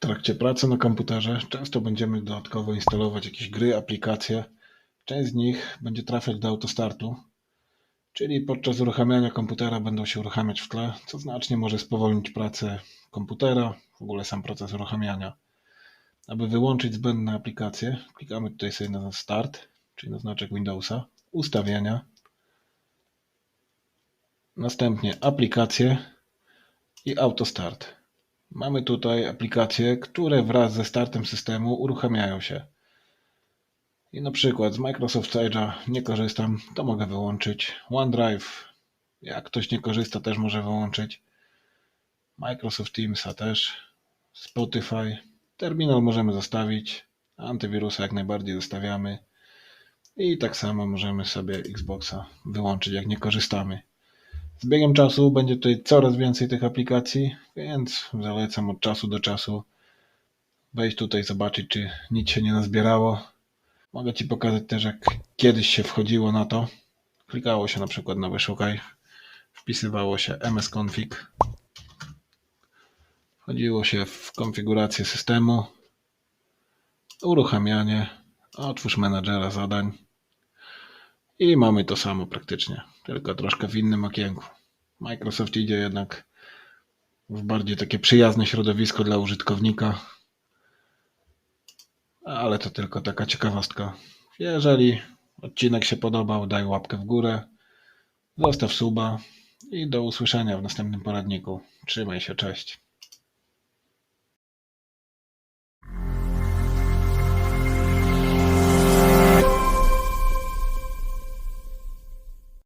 trakcie pracy na komputerze często będziemy dodatkowo instalować jakieś gry, aplikacje. Część z nich będzie trafiać do autostartu, czyli podczas uruchamiania komputera będą się uruchamiać w tle, co znacznie może spowolnić pracę komputera, w ogóle sam proces uruchamiania. Aby wyłączyć zbędne aplikacje, klikamy tutaj sobie na Start, czyli na znaczek Windowsa, Ustawienia, następnie Aplikacje i Autostart. Mamy tutaj aplikacje, które wraz ze startem systemu uruchamiają się. I na przykład z Microsoft Edge'a nie korzystam, to mogę wyłączyć. OneDrive, jak ktoś nie korzysta, też może wyłączyć. Microsoft Teamsa też. Spotify. Terminal możemy zostawić. Antywirusa jak najbardziej zostawiamy. I tak samo możemy sobie Xboxa wyłączyć, jak nie korzystamy. Z biegiem czasu będzie tutaj coraz więcej tych aplikacji, więc zalecam od czasu do czasu wejść tutaj, zobaczyć, czy nic się nie nazbierało. Mogę Ci pokazać też, jak kiedyś się wchodziło na to. Klikało się na przykład na wyszukaj, wpisywało się msconfig, wchodziło się w konfigurację systemu, uruchamianie, otwórz menadżera zadań. I mamy to samo praktycznie, tylko troszkę w innym okienku. Microsoft idzie jednak w bardziej takie przyjazne środowisko dla użytkownika, ale to tylko taka ciekawostka. Jeżeli odcinek się podobał, daj łapkę w górę, zostaw suba i do usłyszenia w następnym poradniku. Trzymaj się, cześć.